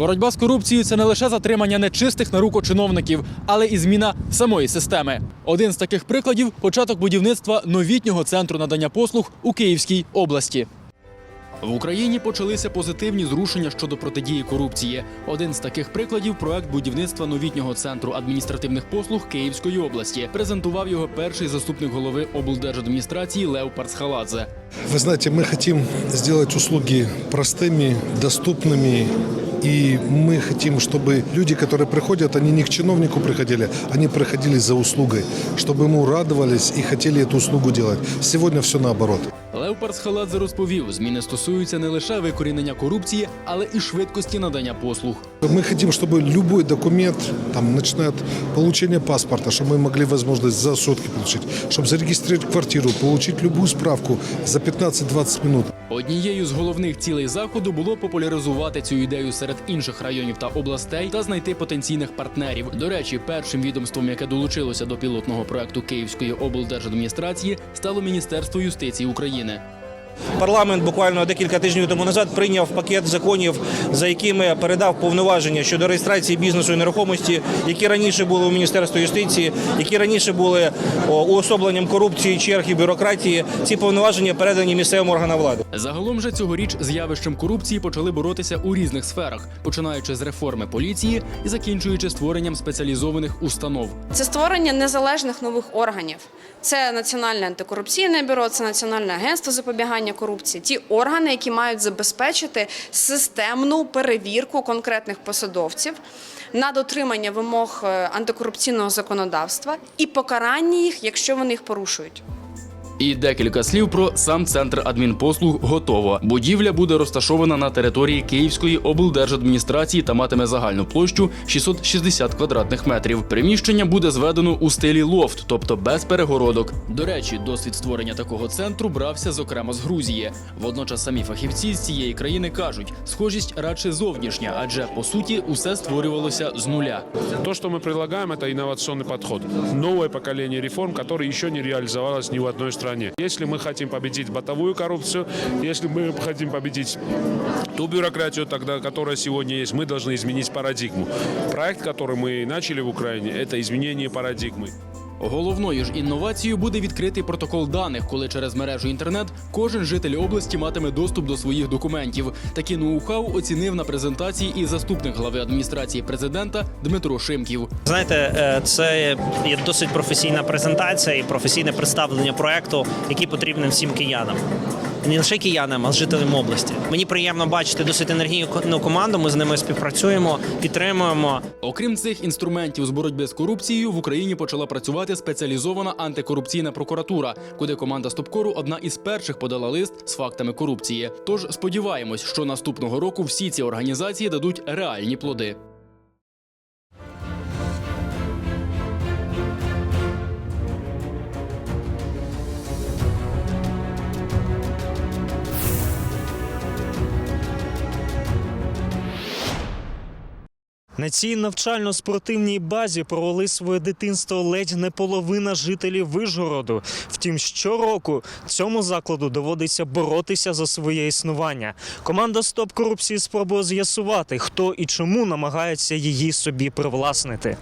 Боротьба з корупцією це не лише затримання нечистих на руку чиновників, але і зміна самої системи. Один з таких прикладів початок будівництва новітнього центру надання послуг у Київській області. В Україні почалися позитивні зрушення щодо протидії корупції. Один з таких прикладів проект будівництва новітнього центру адміністративних послуг Київської області. Презентував його перший заступник голови облдержадміністрації Лев Парсхаладзе. Вы знаете, мы хотим сделать услуги простыми, доступными. И мы хотим, чтобы люди, которые приходят, они не к чиновнику приходили, они приходили за услугой, чтобы ему радовались и хотели эту услугу делать. Сегодня все наоборот. Лев Парсхаладзе розповів, зміни стосуються не лише викорінення корупції, але і швидкості надання послуг. Мы хотим, чтобы любой документ, там, начиная от получения паспорта, чтобы мы могли возможность за сутки получить, чтобы зарегистрировать квартиру, получить любую справку за 15-20 минут. Однією з головних цілей заходу було популяризувати цю ідею серед інших районів та областей та знайти потенційних партнерів. До речі, першим відомством, яке долучилося до пілотного проекту Київської облдержадміністрації, стало Міністерство юстиції України. Парламент буквально декілька тижнів тому назад прийняв пакет законів, за якими передав повноваження щодо реєстрації бізнесу і нерухомості, які раніше були у Міністерстві юстиції, які раніше були уособленням корупції, черг і бюрократії. Ці повноваження передані місцевим органам влади. Загалом же цьогоріч з явищем корупції почали боротися у різних сферах, починаючи з реформи поліції і закінчуючи створенням спеціалізованих установ. Це створення незалежних нових органів. Це Національне антикорупційне бюро, це Національне агентство запобігання корупції. Ті органи, які мають забезпечити системну перевірку конкретних посадовців на дотримання вимог е, антикорупційного законодавства і покарання їх, якщо вони їх порушують. І декілька слів про сам центр адмінпослуг готово. Будівля буде розташована на території Київської облдержадміністрації та матиме загальну площу 660 квадратних метрів. Приміщення буде зведено у стилі лофт, тобто без перегородок. До речі, досвід створення такого центру брався зокрема з Грузії. Водночас самі фахівці з цієї країни кажуть, схожість радше зовнішня, адже по суті усе створювалося з нуля. То, что мы предлагаем, это инновационный подход. Новое поколение реформ, которое еще не реализовалось ни в одной стране. Если мы хотим победить бытовую коррупцию, если мы хотим победить ту бюрократию, тогда, которая сегодня есть, мы должны изменить парадигму. Проект, который мы начали в Украине, это изменение парадигмы. Головною ж інновацією буде відкритий протокол даних, коли через мережу інтернет кожен житель області матиме доступ до своїх документів. Такі ноу-хау оцінив на презентації і заступник глави адміністрації президента Дмитро Шимків. Знаєте, е, це є досить професійна презентація і професійне представлення проекту, який потрібен всім киянам. Не лише киянам, а жителям області. Мені приємно бачити досить енергійну команду. Ми з ними співпрацюємо, підтримуємо. Окрім цих інструментів з боротьби з корупцією, в Україні почала працювати спеціалізована антикорупційна прокуратура, куди команда Стопкору одна із перших подала лист з фактами корупції. Тож сподіваємось, що наступного року всі ці організації дадуть реальні плоди. На цій навчально-спортивній базі провели своє дитинство ледь не половина жителів Вижгороду. Втім, щороку цьому закладу доводиться боротися за своє існування. Команда Стоп корупції спробує з'ясувати, хто і чому намагається її собі привласнити.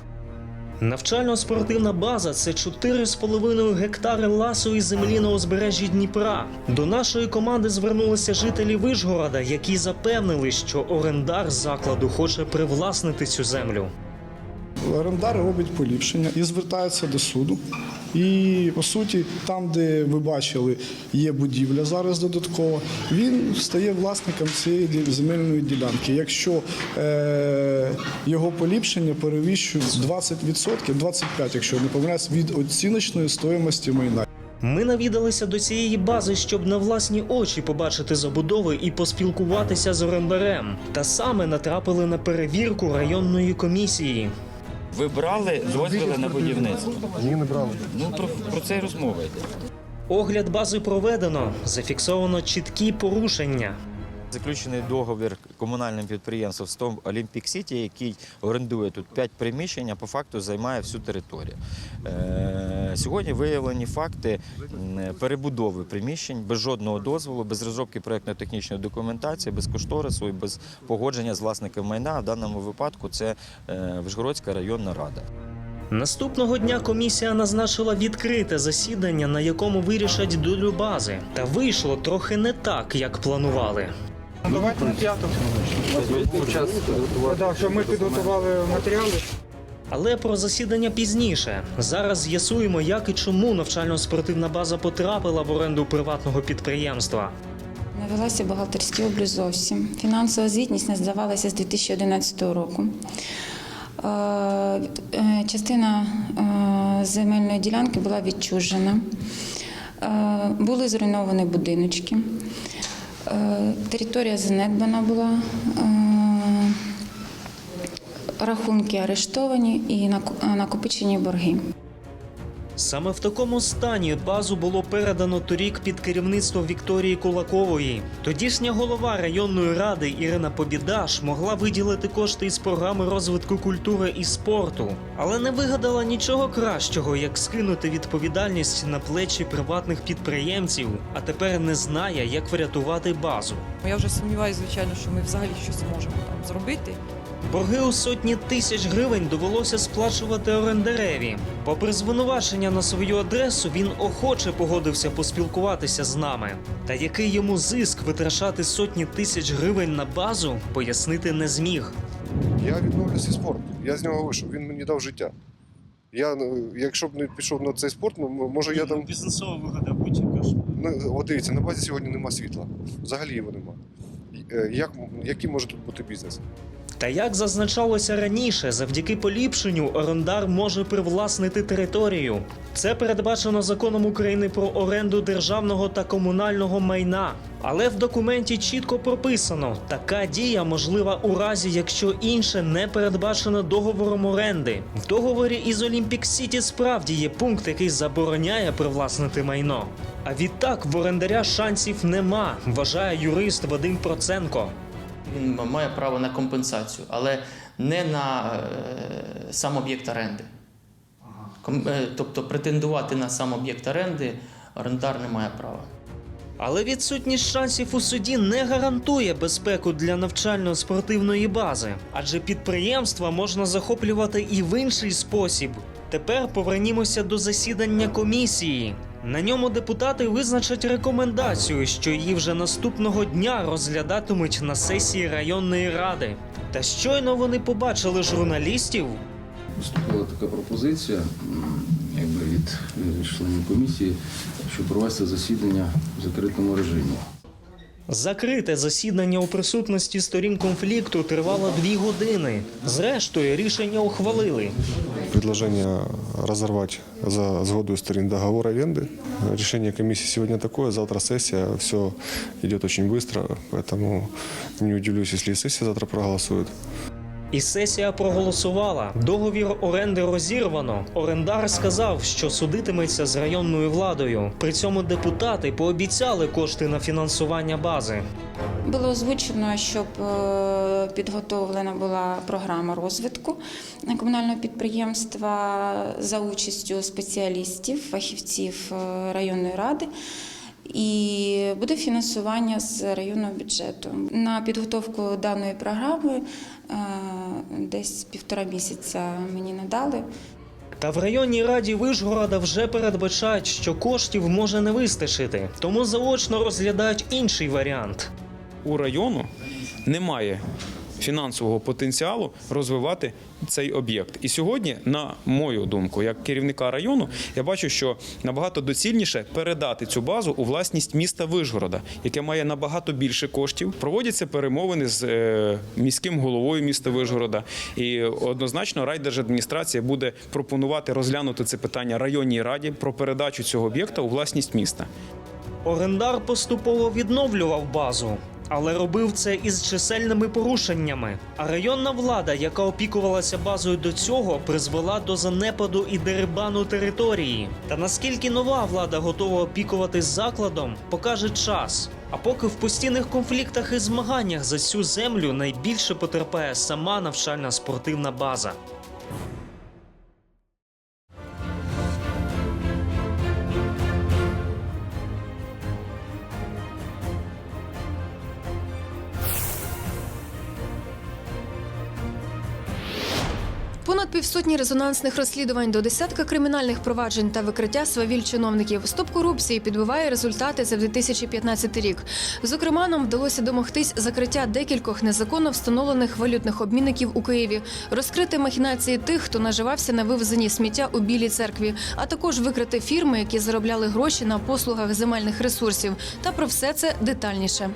Навчально-спортивна база це 4,5 гектари ласої землі на узбережжі Дніпра. До нашої команди звернулися жителі Вишгорода, які запевнили, що орендар закладу хоче привласнити цю землю. Орендар робить поліпшення і звертається до суду. І по суті, там, де ви бачили, є будівля зараз додатково, він стає власником цієї земельної ділянки. Якщо е, його поліпшення перевищує 20%, 25%, якщо не помиляюсь, від оціночної стоїмості майна. Ми навідалися до цієї бази, щоб на власні очі побачити забудови і поспілкуватися з орендарем. Та саме натрапили на перевірку районної комісії. Ви брали дозвіли на будівництво? Ні, не брали. Ну про, про це й розмова йде. Огляд бази проведено, зафіксовано чіткі порушення. Заключений договір комунальним підприємством «Стом Олімпік Сіті, який орендує тут 5 приміщень, а по факту займає всю територію. Е, Сьогодні виявлені факти перебудови приміщень без жодного дозволу, без розробки проєктно-технічної документації, без кошторису і без погодження з власником майна. В даному випадку це е, Вишгородська районна рада. Наступного дня комісія назначила відкрите засідання, на якому вирішать долю бази. Та вийшло трохи не так, як планували. Давайте на п'яту. Так, що ми підготували матеріали. Але про засідання пізніше. Зараз з'ясуємо, як і чому навчально-спортивна база потрапила в оренду приватного підприємства. Не велася бухгалтерський облік зовсім. Фінансова звітність не здавалася з 2011 року. Е, е, Частина е, земельної ділянки була відчужена. Були зруйновані будиночки. Е, Територія занедбана була. Е, Рахунки арештовані і наку- накопичені борги. Саме в такому стані базу було передано торік під керівництво Вікторії Кулакової. Тодішня голова районної ради Ірина Побідаш могла виділити кошти із програми розвитку культури і спорту, але не вигадала нічого кращого, як скинути відповідальність на плечі приватних підприємців, а тепер не знає, як врятувати базу. Я вже сумніваюся, звичайно, що ми взагалі щось можемо там зробити. Борги у сотні тисяч гривень довелося сплачувати орендареві. Попри звинувачення на свою адресу, він охоче погодився поспілкуватися з нами. Та який йому зиск витрачати сотні тисяч гривень на базу, пояснити не зміг. Я відновлюся спорту. Я з нього вийшов. Він мені дав життя. Я, ну, якщо б не пішов на цей спорт, ну, може я там. бізнесова вигода будь-яка ж. Ну, от дивіться, на базі сьогодні нема світла. Взагалі його нема. Е, Як, який може тут бути бізнес? Та як зазначалося раніше, завдяки поліпшенню орендар може привласнити територію. Це передбачено законом України про оренду державного та комунального майна. Але в документі чітко прописано, така дія можлива у разі, якщо інше не передбачено договором оренди. В договорі із Olympic City справді є пункт, який забороняє привласнити майно. А відтак в орендаря шансів нема, вважає юрист Вадим Проценко. Він має право на компенсацію, але не на е, сам об'єкт оренди. Ком- е, Тобто претендувати на сам об'єкт оренди орендар не має права. Але відсутність шансів у суді не гарантує безпеку для навчально-спортивної бази, адже підприємства можна захоплювати і в інший спосіб. Тепер повернімося до засідання комісії. На ньому депутати визначать рекомендацію, що її вже наступного дня розглядатимуть на сесії районної ради. Та щойно вони побачили журналістів, Поступила така пропозиція від е, членів комісії, щоб провести засідання в закритому режимі. Закрите засідання у присутності сторін конфлікту тривало дві години. Зрештою, рішення ухвалили. Предложение разорвать за сгодой сторон договор аренды. Решение комиссии сегодня такое, завтра сессия. Все идет очень быстро, поэтому не удивлюсь, если и сессия завтра проголосует. І сесія проголосувала. Договір оренди розірвано. Орендар сказав, що судитиметься з районною владою. При цьому депутати пообіцяли кошти на фінансування бази. Було озвучено, щоб е, підготовлена була програма розвитку комунального підприємства за участю спеціалістів, фахівців е, районної ради. І буде фінансування з районного бюджету. На підготовку даної програми десь півтора місяця мені надали. Та в районній раді Вишгорода вже передбачають, що коштів може не вистачити, тому заочно розглядають інший варіант. У району немає фінансового потенціалу розвивати цей об'єкт. І сьогодні, на мою думку, як керівника району, я бачу, що набагато доцільніше передати цю базу у власність міста Вишгорода, яке має набагато більше коштів. Проводяться перемовини з е, міським головою міста Вишгорода. І однозначно райдержадміністрація буде пропонувати розглянути це питання районній раді про передачу цього об'єкта у власність міста. Орендар поступово відновлював базу. Але робив це із чисельними порушеннями. А районна влада, яка опікувалася базою до цього, призвела до занепаду і дерибану території. Та наскільки нова влада готова опікуватись закладом, покаже час. А поки в постійних конфліктах і змаганнях за цю землю найбільше потерпає сама навчальна спортивна база. Півсотні резонансних розслідувань до десятка кримінальних проваджень та викриття свавіль чиновників. Стоп корупції підбиває результати за 2015 рік. Зокрема, нам вдалося домогтись закриття декількох незаконно встановлених валютних обмінників у Києві, розкрити махінації тих, хто наживався на вивезенні сміття у білій церкві, а також викрити фірми, які заробляли гроші на послугах земельних ресурсів. Та про все це детальніше.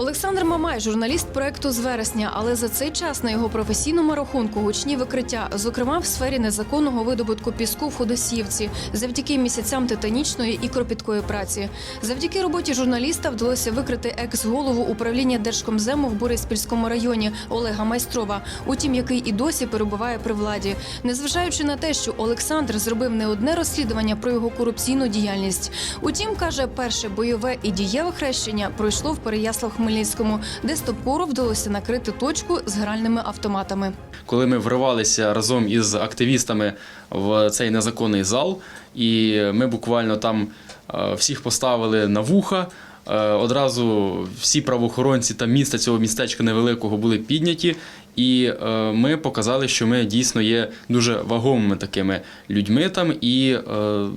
Олександр Мамай, журналіст проекту з вересня, але за цей час на його професійному рахунку гучні викриття, зокрема в сфері незаконного видобутку піску в Ходосівці, завдяки місяцям титанічної і кропіткої праці. Завдяки роботі журналіста вдалося викрити екс-голову управління Держкомзему в Бориспільському районі Олега Майстрова, утім, який і досі перебуває при владі, незважаючи на те, що Олександр зробив не одне розслідування про його корупційну діяльність. Утім, каже, перше бойове і дієве хрещення пройшло в Переяслав Хмельницькому, де Стопкору вдалося накрити точку з гральними автоматами. коли ми вривалися разом із активістами в цей незаконний зал, і ми буквально там е, всіх поставили на вуха. Е, Одразу всі правоохоронці та міста цього містечка невеликого були підняті, і е, ми показали, що ми дійсно є дуже вагомими такими людьми там, і е,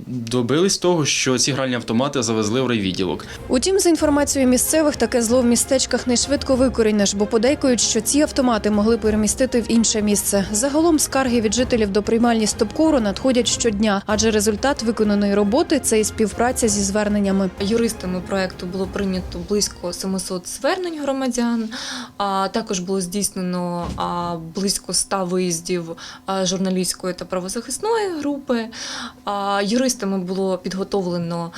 добились того, що ці гральні автомати завезли в райвідділок. Утім, за інформацією місцевих, таке зло в містечках не швидко викорінеш, бо подейкують, що ці автомати могли перемістити в інше місце. Загалом скарги від жителів до приймальні Стопкору надходять щодня, адже результат виконаної роботи це і співпраця зі зверненнями. Юристами проекту було прийнято близько 700 звернень громадян. А також було здійснено близько ста виїздів журналістської та правозахисної групи. Юристами було підготовлено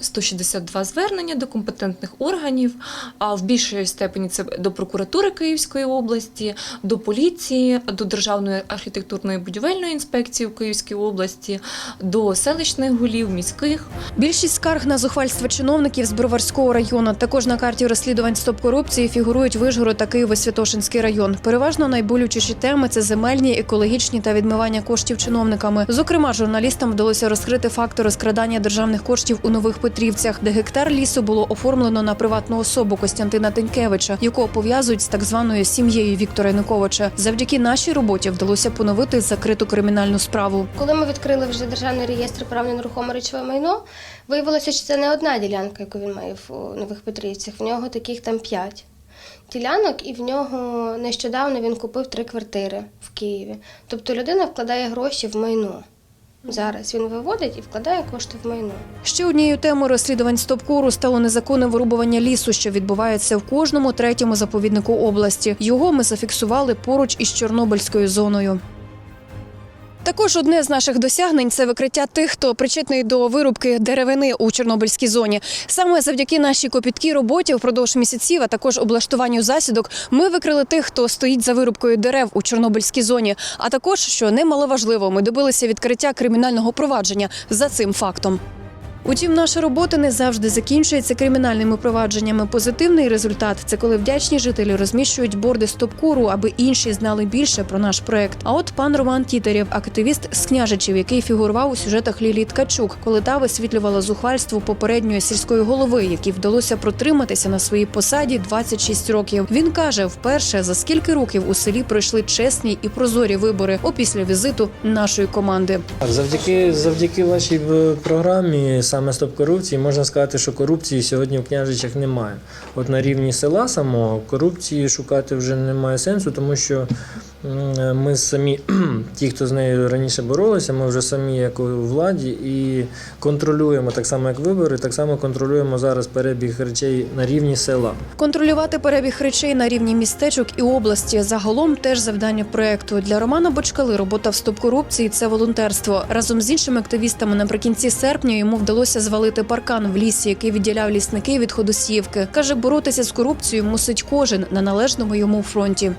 162 звернення до компетентних органів. А в більшій степені це до прокуратури Київської області, до поліції, до Державної архітектурної будівельної інспекції в Київській області, до селищних голів, міських. Більшість скарг на зухвальство чиновників з Броварського району. Також на карті розслідувань стоп корупції фігурують Вишгород та Києво-Святошинський район. Переважно найболючіші теми це земельні, екологічні та відмивання коштів чиновниками. Зокрема, журналістам вдалося розкрити факти розкрадання державних коштів у нових Петрівцях, де гектар лісу було оформлено на приватну особу Костянтина Тенькевича, якого пов'язують з так званою сім'єю Віктора Януковича. Завдяки нашій роботі вдалося поновити закриту кримінальну справу. Коли ми відкрили вже державний реєстр прав на нерухоме речове майно, виявилося, що це не одна ділянка, яку він має в нових Петрівцях. В нього таких там п'ять ділянок, і в нього нещодавно він купив три квартири в Києві. Тобто людина вкладає гроші в майно. Зараз він виводить і вкладає кошти в майно. Ще однією темою розслідувань Стопкору стало незаконне вирубування лісу, що відбувається в кожному третьому заповіднику області. Його ми зафіксували поруч із Чорнобильською зоною. Також одне з наших досягнень це викриття тих, хто причетний до вирубки деревини у Чорнобильській зоні. Саме завдяки нашій копіткій роботі впродовж місяців, а також облаштуванню засідок, ми викрили тих, хто стоїть за вирубкою дерев у Чорнобильській зоні. А також, що немаловажливо, ми добилися відкриття кримінального провадження за цим фактом. Утім, наша робота не завжди закінчується кримінальними провадженнями. Позитивний результат це коли вдячні жителі розміщують борди стопкуру, аби інші знали більше про наш проект. А от пан Роман Тітарєв, активіст з княжичів, який фігурував у сюжетах Лілії Ткачук, коли та висвітлювала зухвальство попередньої сільської голови, якій вдалося протриматися на своїй посаді 26 років. Він каже, вперше за скільки років у селі пройшли чесні і прозорі вибори опісля візиту нашої команди. Завдяки завдяки вашій е, програмі, саме стоп корупції, можна сказати, що корупції сьогодні в княжичах немає. От на рівні села самого корупції шукати вже немає сенсу, тому що ми самі, ті, хто з нею раніше боролися, ми вже самі як у владі і контролюємо так само, як вибори, так само контролюємо зараз перебіг речей на рівні села. Контролювати перебіг речей на рівні містечок і області загалом теж завдання проекту. Для Романа Бочкали робота в стоп корупції це волонтерство. Разом з іншими активістами наприкінці серпня йому вдалося звалити паркан в лісі, який відділяв лісники від ходосівки. каже, боротися з корупцією мусить кожен на належному йому фронті.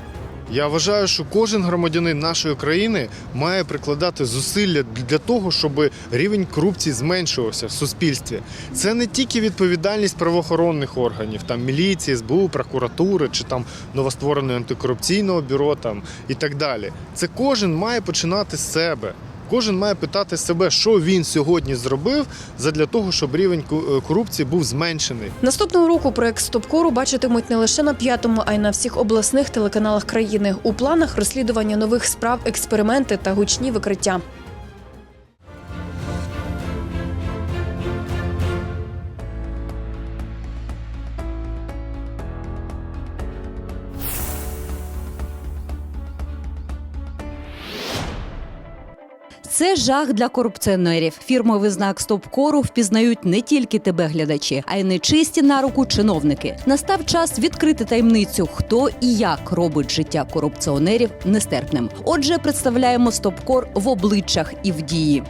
Я вважаю, що кожен громадянин нашої країни має прикладати зусилля для того, щоб рівень корупції зменшувався в суспільстві. Це не тільки відповідальність правоохоронних органів, там міліції, СБУ, прокуратури чи там новоствореного антикорупційного бюро там і так далі. Це кожен має починати з себе. Кожен має питати себе, що він сьогодні зробив задля того, щоб рівень е, корупції був зменшений. Наступного року проект Стопкору бачитимуть не лише на п'ятому, а й на всіх обласних телеканалах країни. У планах розслідування нових справ, експерименти та гучні викриття. Це жах для корупціонерів. Фірмовий знак стоп-кору впізнають не тільки тебе, глядачі, а й нечисті на руку чиновники. Настав час відкрити таємницю, хто і як робить життя корупціонерів нестерпним. Отже, представляємо стоп-кор в обличчях і в дії.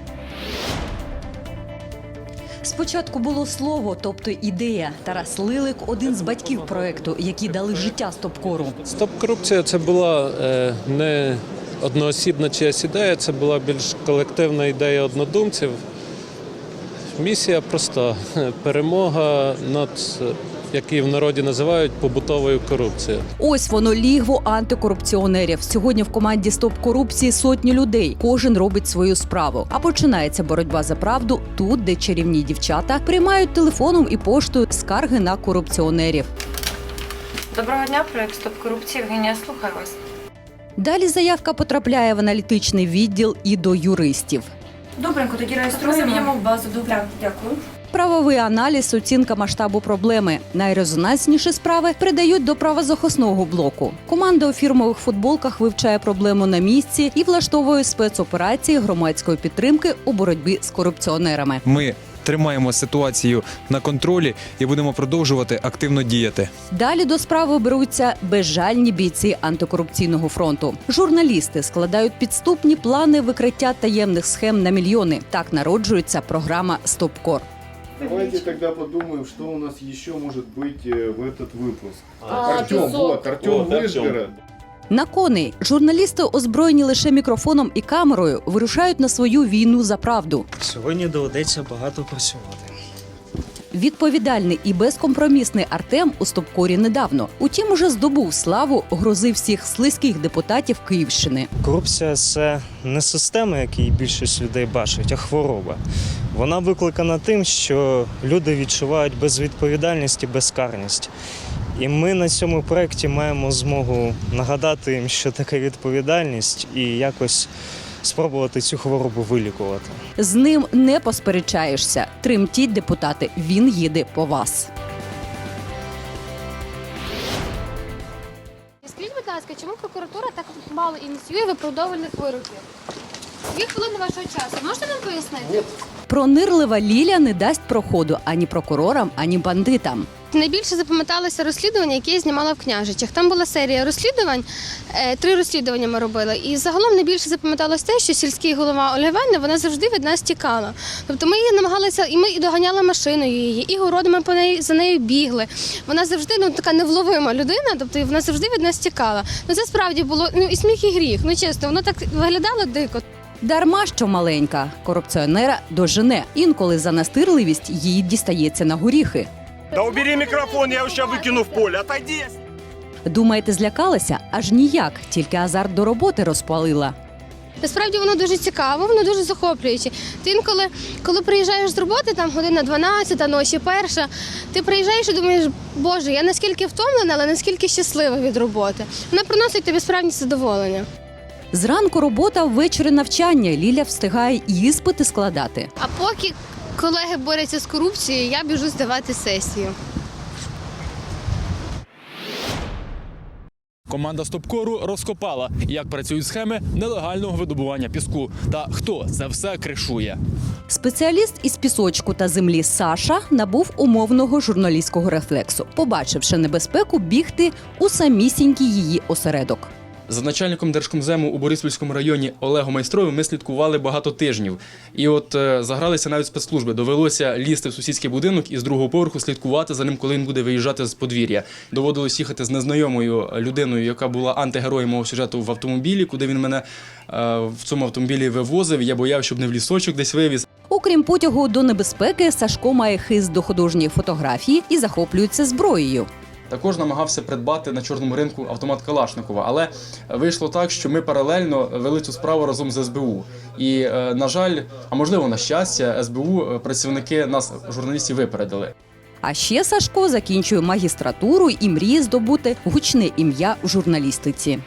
Спочатку було слово, тобто ідея. Тарас Лилик один з батьків проекту, які дали життя стоп-кору. Стоп корупція це була е, не одноосібна чиясь ідея, це була більш колективна ідея однодумців. Місія проста перемога над, як її в народі називають, побутовою корупцією. Ось воно лігво антикорупціонерів. Сьогодні в команді Стоп корупції сотні людей. Кожен робить свою справу. А починається боротьба за правду тут, де чарівні дівчата приймають телефоном і поштою скарги на корупціонерів. Доброго дня, проект Стоп корупції. Євгенія, слухаю вас. Далі заявка потрапляє в аналітичний відділ і до юристів. Добренько, тоді реєструємо. в базу. Добре, дякую. Правовий аналіз, оцінка масштабу проблеми. Найрезонансніші справи передають до правозахисного блоку. Команда у фірмових футболках вивчає проблему на місці і влаштовує спецоперації громадської підтримки у боротьбі з корупціонерами. Ми тримаємо ситуацію на контролі і будемо продовжувати активно діяти. Далі до справи беруться безжальні бійці антикорупційного фронту. Журналісти складають підступні плани викриття таємних схем на мільйони. Так народжується програма Стопкор. Давайте тогда подумаем, что у нас еще может быть э, в этот выпуск. А, Артем, песок. вот, Артем Вот, Артем. Выжгород. На коней журналісти, озброєні лише мікрофоном і камерою, вирушають на свою війну за правду. Сьогодні доведеться багато працювати. Відповідальний і безкомпромісний Артем у стопкорі недавно. Утім, уже здобув славу, грозив всіх слизьких депутатів Київщини. Корупція це не система, яку більшість людей бачить, а хвороба. Вона викликана тим, що люди відчувають безвідповідальність і безкарність. І ми на цьому проєкті маємо змогу нагадати їм, що таке відповідальність, і якось спробувати цю хворобу вилікувати. З ним не посперечаєшся. Тремтіть, депутати. Він їде по вас. Скажіть, будь ласка, чому прокуратура так мало ініціює виправдовувальних вироків? Дві хвилини вашого часу. Можете нам пояснити? Пронирлива Ліля не дасть проходу ані прокурорам, ані бандитам. Найбільше запам'яталося розслідування, яке я знімала в княжичах. Там була серія розслідувань, е, три розслідування ми робили. І загалом найбільше запам'яталось те, що сільський голова Олівенна вона завжди від нас тікала. Тобто ми її намагалися, і ми і доганяли машиною її, і городами по неї за нею бігли. Вона завжди ну така невловима людина, тобто вона завжди від нас тікала. Ну це справді було ну і сміх, і гріх. Ну чесно, воно так виглядало дико. Дарма що маленька корупціонера дожене. Інколи за настирливість їй дістається на горіхи. Да убери микрофон, я его сейчас выкину в поле. Отойди! Думаєте, злякалася? Аж ніяк, тільки азарт до роботи розпалила. Насправді воно дуже цікаво, воно дуже захоплююче. Ти інколи, коли приїжджаєш з роботи, там година 12, ночі перша, ти приїжджаєш і думаєш, Боже, я наскільки втомлена, але наскільки щаслива від роботи. Вона приносить тобі справді задоволення. Зранку робота, ввечері навчання. Ліля встигає і іспити складати. А поки колеги борються з корупцією, я біжу здавати сесію. Команда Стопкору розкопала, як працюють схеми нелегального видобування піску та хто це все кришує. Спеціаліст із пісочку та землі Саша набув умовного журналістського рефлексу, побачивши небезпеку бігти у самісінький її осередок. За начальником Держкомзему у Бориспільському районі Олегом Майстровим ми слідкували багато тижнів. І от е, загралися навіть спецслужби. Довелося лізти в сусідський будинок і з другого поверху слідкувати за ним, коли він буде виїжджати з подвір'я. Доводилось їхати з незнайомою людиною, яка була антигероєм мого сюжету в автомобілі, куди він мене е, в цьому автомобілі вивозив. Я боявся, щоб не в лісочок десь вивіз. Окрім потягу до небезпеки, Сашко має хист до художньої фотографії і захоплюється зброєю. Також намагався придбати на чорному ринку автомат Калашникова, але вийшло так, що ми паралельно вели цю справу разом з СБУ. І, е, на жаль, а можливо, на щастя, СБУ е, працівники нас, журналістів, випередили. А ще Сашко закінчує магістратуру і мріє здобути гучне ім'я в журналістиці.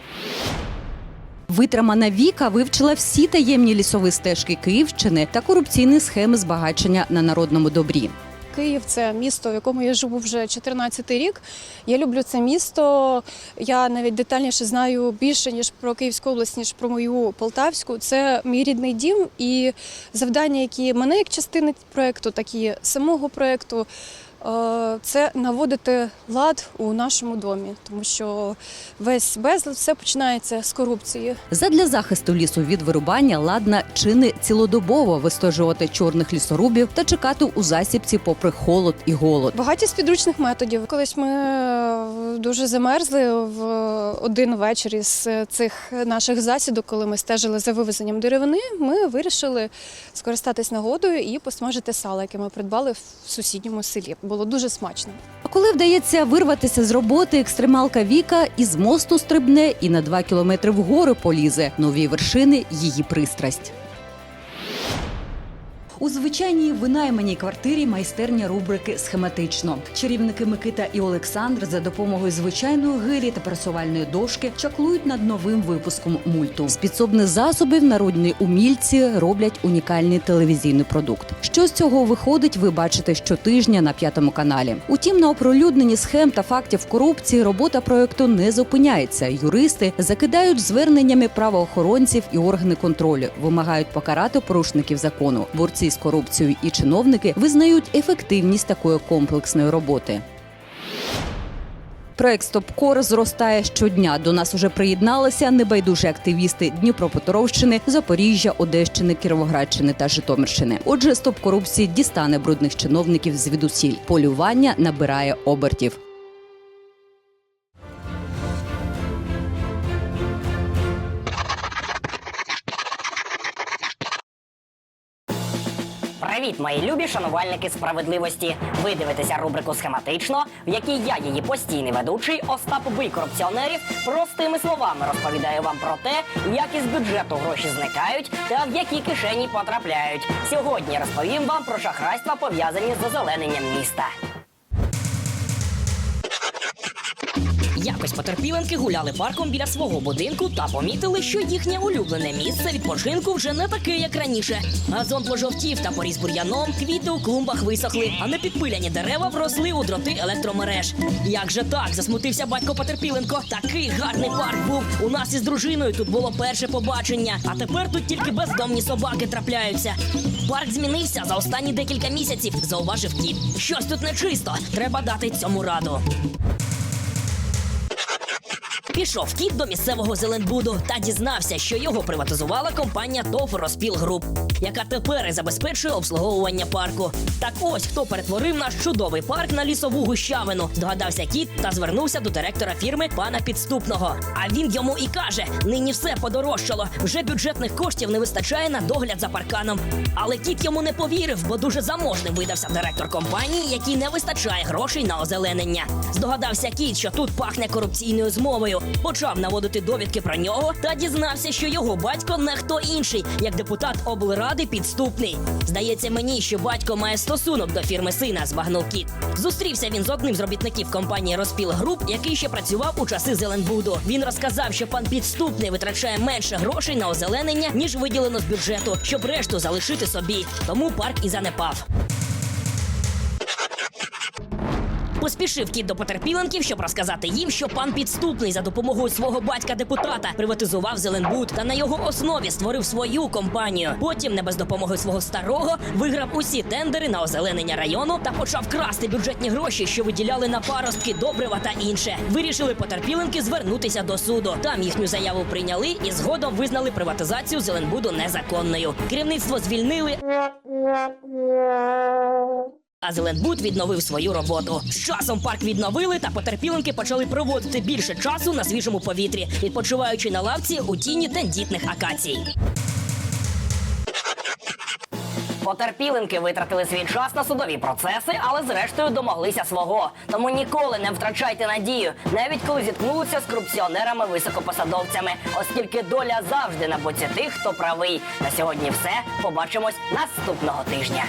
Витримана Віка вивчила всі таємні лісові стежки Київщини та корупційні схеми збагачення на народному добрі. Київ це місто, в якому я живу вже 14 рік. Я люблю це місто. Я навіть детальніше знаю більше ніж про Київську область, ніж про мою Полтавську. Це мій рідний дім, і завдання, які мене як частини проекту, так і самого проекту. Е, Це наводити лад у нашому домі, тому що весь безлад все починається з корупції. Задля захисту лісу від вирубання ладна чи не цілодобово вистежувати чорних лісорубів та чекати у засібці попри холод і голод. Багаті з підручних методів. Колись ми е, дуже замерзли в один вечір із цих наших засідок, коли ми стежили за вивезенням деревини. Ми вирішили скористатись нагодою і посмажити сало, яке ми придбали в сусідньому селі. Було дуже смачно. А коли вдається вирватися з роботи, екстремалка Віка із мосту стрибне і на два кілометри вгору полізе. Нові вершини її пристрасть. У звичайній винайманій квартирі майстерня рубрики схематично. Чарівники Микита і Олександр за допомогою звичайної гирі та пресувальної дошки чаклують над новим випуском мульту. З підсобних засобів народні умільці роблять унікальний телевізійний продукт. Що з цього виходить, ви бачите щотижня на п'ятому каналі. Утім, на оприлюдненні схем та фактів корупції робота проекту не зупиняється. Юристи закидають зверненнями правоохоронців і органи контролю, вимагають покарати порушників закону. Борці з корупцією і чиновники визнають ефективність такої комплексної роботи. Проект Стопкор зростає щодня. До нас уже приєдналися небайдужі активісти Дніпропетровщини, Запоріжжя, Одещини, Кіровоградщини та Житомирщини. Отже, стоп корупції дістане брудних чиновників звідусіль. Полювання набирає обертів. Мої любі шанувальники справедливості. Ви дивитеся рубрику схематично, в якій я, її постійний ведучий Остап Бий корупціонерів, простими словами розповідаю вам про те, як із бюджету гроші зникають та в які кишені потрапляють. Сьогодні розповім вам про шахрайства пов'язані з озелененням міста. Якось потерпіленки гуляли парком біля свого будинку та помітили, що їхнє улюблене місце відпочинку вже не таке, як раніше. Газон пожовтів та поріс бур'яном, квіти у клумбах висохли, а непідпиляні дерева вросли у дроти електромереж. Як же так? засмутився батько Потерпіленко. Такий гарний парк був. У нас із дружиною тут було перше побачення, а тепер тут тільки бездомні собаки трапляються. Парк змінився за останні декілька місяців, зауважив кіт. Щось тут нечисто. Треба дати цьому раду. Пішов кіт до місцевого Зеленбуду та дізнався, що його приватизувала компанія ТОВ Розпіл Груп, яка тепер і забезпечує обслуговування парку. Так ось хто перетворив наш чудовий парк на лісову гущавину. Здогадався кіт та звернувся до директора фірми пана підступного. А він йому і каже: нині все подорожчало. Вже бюджетних коштів не вистачає на догляд за парканом. Але кіт йому не повірив, бо дуже заможним видався директор компанії, який не вистачає грошей на озеленення. Здогадався кіт, що тут пахне корупційною змовою. Почав наводити довідки про нього та дізнався, що його батько не хто інший, як депутат облради підступний. Здається мені, що батько має стосунок до фірми сина, збагнув кіт. Зустрівся він з одним з робітників компанії Розпіл Груп, який ще працював у часи Зеленбуду. Він розказав, що пан підступний витрачає менше грошей на озеленення, ніж виділено з бюджету, щоб решту залишити собі. Тому парк і занепав. Поспішив кіт до потерпіленків, щоб розказати їм, що пан підступний за допомогою свого батька депутата приватизував Зеленбуд та на його основі створив свою компанію. Потім, не без допомоги свого старого, виграв усі тендери на озеленення району та почав красти бюджетні гроші, що виділяли на паростки, добрива та інше. Вирішили потерпіленки звернутися до суду. Там їхню заяву прийняли і згодом визнали приватизацію Зеленбуду незаконною. Керівництво звільнили. А Зеленбуд відновив свою роботу. З часом парк відновили, та потерпіленки почали проводити більше часу на свіжому повітрі, відпочиваючи на лавці у тіні тендітних акацій. Потерпіленки витратили свій час на судові процеси, але зрештою домоглися свого. Тому ніколи не втрачайте надію, навіть коли зіткнулися з корупціонерами-високопосадовцями, оскільки доля завжди на боці тих, хто правий. На сьогодні все. Побачимось наступного тижня.